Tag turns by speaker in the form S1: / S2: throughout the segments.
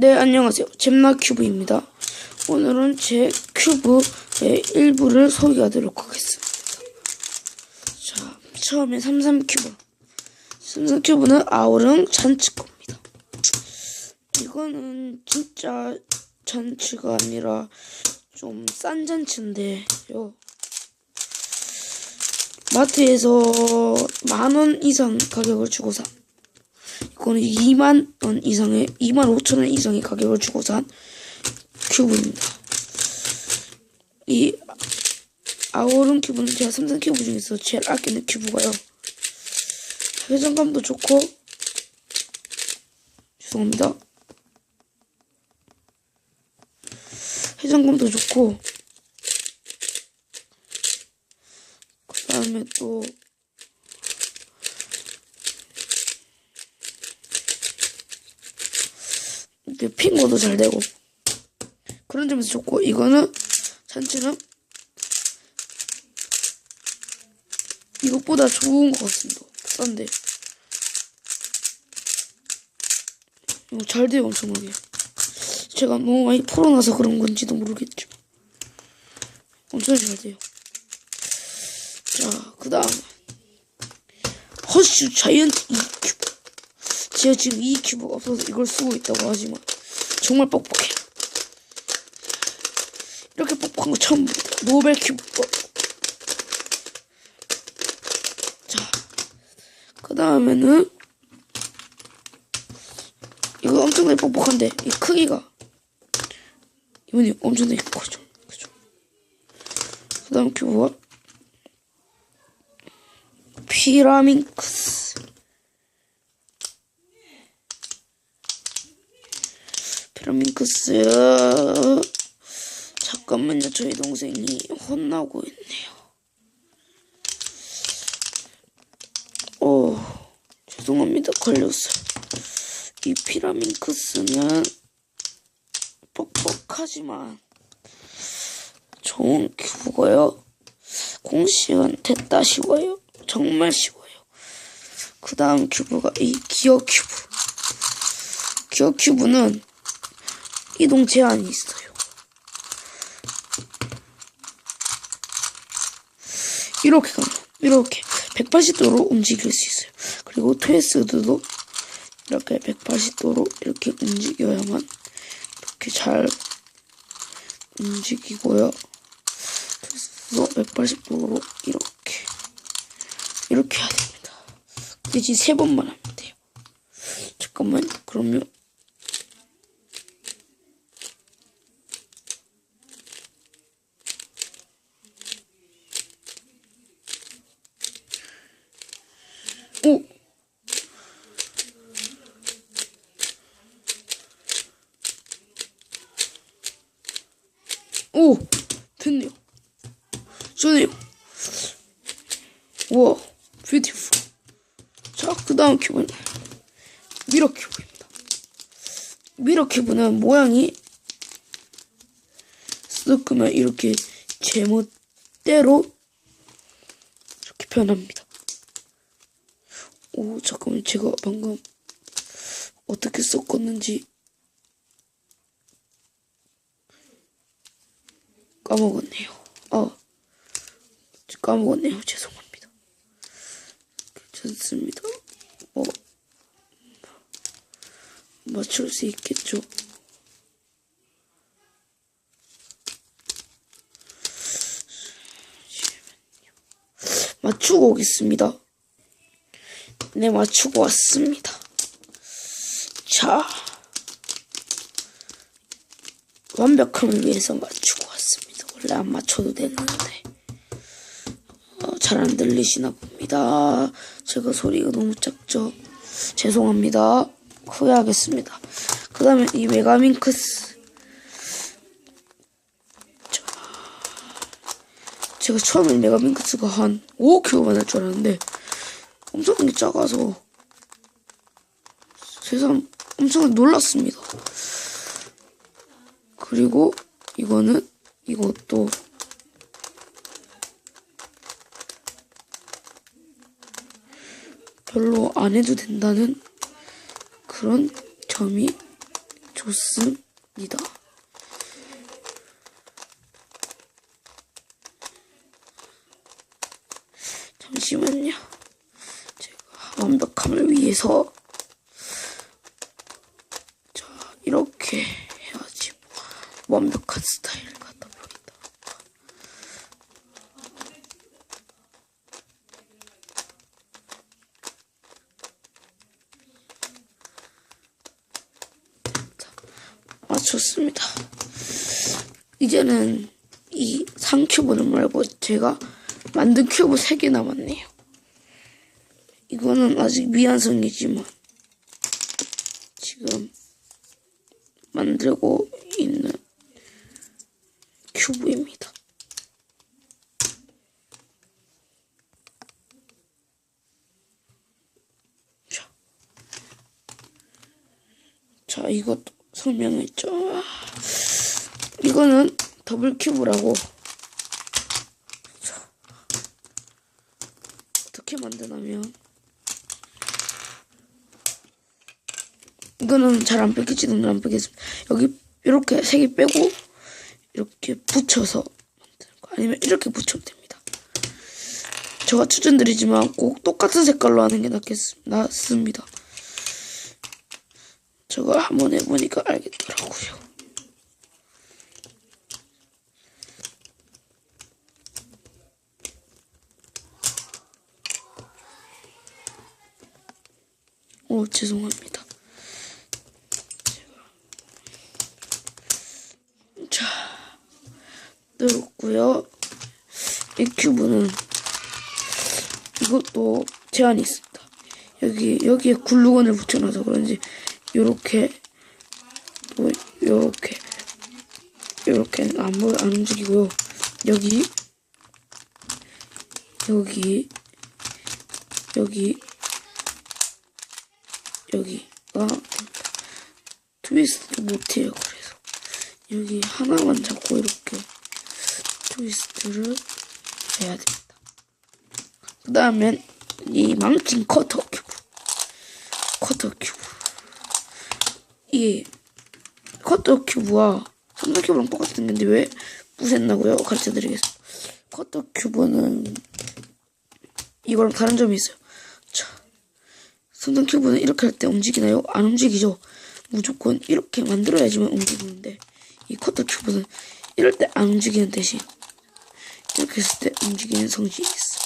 S1: 네, 안녕하세요. 잼나 큐브입니다. 오늘은 제 큐브의 일부를 소개하도록 하겠습니다. 자, 처음에 33 큐브. 33 큐브는 아우릉 잔치 겁니다. 이거는 진짜 잔치가 아니라 좀 싼 잔치인데요. 마트에서 만 원 이상 가격을 주고 산 이거는 2만 원 이상의 2만 5천 원 이상의 가격을 주고 산 큐브입니다. 이 아오른 큐브는 제가 삼성 큐브 중에서 제일 아끼는 큐브가요. 회전감도 좋고 죄송합니다. 회전감도 좋고 그 다음에 또 이렇게 핑거도 잘 되고. 그런 점에서 좋고 이거는 잔치는 이것보다 좋은 것 같습니다. 싼데. 이거 잘 돼요 엄청나게. 제가 너무 많이 풀어놔서 그런 건지도 모르겠지만 엄청 잘 돼요. 자, 그 다음 허쉬 자이언트 E 큐브 제가 지금 E 큐브가 없어서 이걸 쓰고 있다고 하지만 정말 뻑뻑해요. 이렇게 뻑뻑한 거 처음. 노벨 큐브. 어. 자, 그 다음에는 이거 엄청나게 뻑뻑한데 이 크기가 이번이 엄청나게 크죠. 그죠? 그 다음 큐브가 피라밍크스 피라밍크스. 잠깐만요. 저희 동생이 혼나고 있네요. 오 죄송합니다. 걸렸어요. 이 피라밍크스는 뻑뻑하지만 좋은 큐브고요. 공식은 됐다 쉬워요. 정말 쉬워요. 그 다음 큐브가 이 기어 큐브. 기어 큐브는 이동 제한이 있어요. 이렇게 가면 이렇게 180도로 움직일 수 있어요. 그리고 트웨스트도 이렇게 180도로 이렇게 움직여야만 이렇게 잘 움직이고요. 그래서 180도로 이렇게 이렇게 해야 됩니다. 대신 세 번만 하면 돼요. 잠깐만 그러면 오 오! 됐네요. 좋네요. 우와, 뷰티풀. 자, 그 다음 큐브는 미러 큐브입니다. 미러 큐브는 모양이 쓱 끄면 이렇게 제멋대로 이렇게 변합니다. 오, 잠깐만, 제가 방금 어떻게 섞었는지 까먹었네요. 아, 까먹었네요. 죄송합니다. 괜찮습니다. 뭐, 맞출 수 있겠죠. 맞추고 오겠습니다. 네, 맞추고 왔습니다. 자, 완벽함을 위해서 맞추고 왔습니다. 원래 안 맞춰도 되는데 어, 잘 안 들리시나 봅니다. 제가 소리가 너무 작죠. 죄송합니다. 후회하겠습니다. 그 다음에 이 메가밍크스 자, 제가 처음에 메가밍크스가 한 5kg만 할 줄 알았는데 엄청나게 작아서 세상 엄청 놀랐습니다. 그리고 이거는 이것도 별로 안 해도 된다는 그런 점이 좋습니다. 잠시만요. 제가 완벽함을 위해서 자 이렇게 해야지 완벽한 스타일을 갖다 보겠다. 자, 맞췄습니다. 이제는 이 상큐브는 말고 제가 만든 큐브 3개 남았네요. 이거는 아직 미완성이지만 지금 만들고 있는 큐브입니다. 자, 자 이것도 설명했죠. 이거는 더블 큐브라고 자, 어떻게 만드냐면 이거는 잘 안 뺏기지도 안 뺏겠습니다. 여기 이렇게 세 개 빼고 이렇게 붙여서 만드는 거 아니면 이렇게 붙여도 됩니다. 제가 추천드리지만 꼭 똑같은 색깔로 하는 게 낫겠, 낫습니다. 저거 한번 해보니까 알겠더라고요. 오, 죄송합니다. 자, 늘었고요. 이 큐브는 이것도 제한이 있습니다. 여기 여기에 글루건을 붙여놔서 그런지 요렇게 또 요렇게 요렇게 안, 보- 안 움직이고요. 여기 여기 여기 여기가 트위스트 못해요. 그래서 여기 하나만 잡고 이렇게 트위스트를 해야 됩니다. 그 다음엔 이 망친. 커터 큐브. 이 커터 큐브와 삼성 큐브랑 똑같은 건데 왜 부쉈나고요? 가르쳐 드리겠습니다. 커터 큐브는 이거랑 다른 점이 있어요. 자, 삼성 큐브는 이렇게 할 때 움직이나요? 안 움직이죠? 무조건 이렇게 만들어야지만 움직이는데 이 커터 큐브는 이럴 때 안 움직이는 대신 이렇게 했을 때 움직이는 성질이 있어.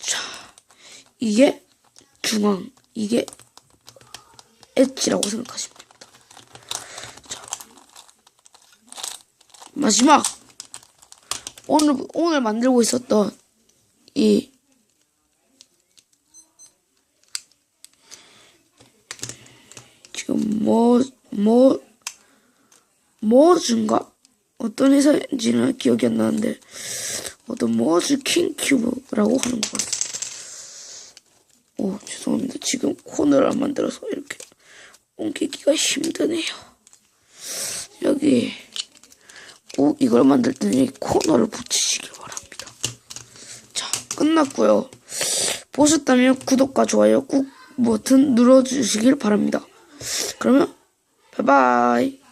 S1: 자, 이게 중앙, 이게 엣지라고 생각하시면 됩니다. 자, 마지막 오늘 오늘 만들고 있었던 이 지금 뭐, 뭐, 머즈인가? 어떤 회사인지는 기억이 안 나는데, 어떤 머즈 킹큐브라고 하는 것 같아요. 오, 죄송합니다. 지금 코너를 안 만들어서 이렇게 옮기기가 힘드네요. 여기 꼭 이걸 만들 때는 이 코너를 붙이시길 바랍니다. 자, 끝났고요. 보셨다면 구독과 좋아요 꾹 버튼 눌러주시길 바랍니다. 그러면 바이바이.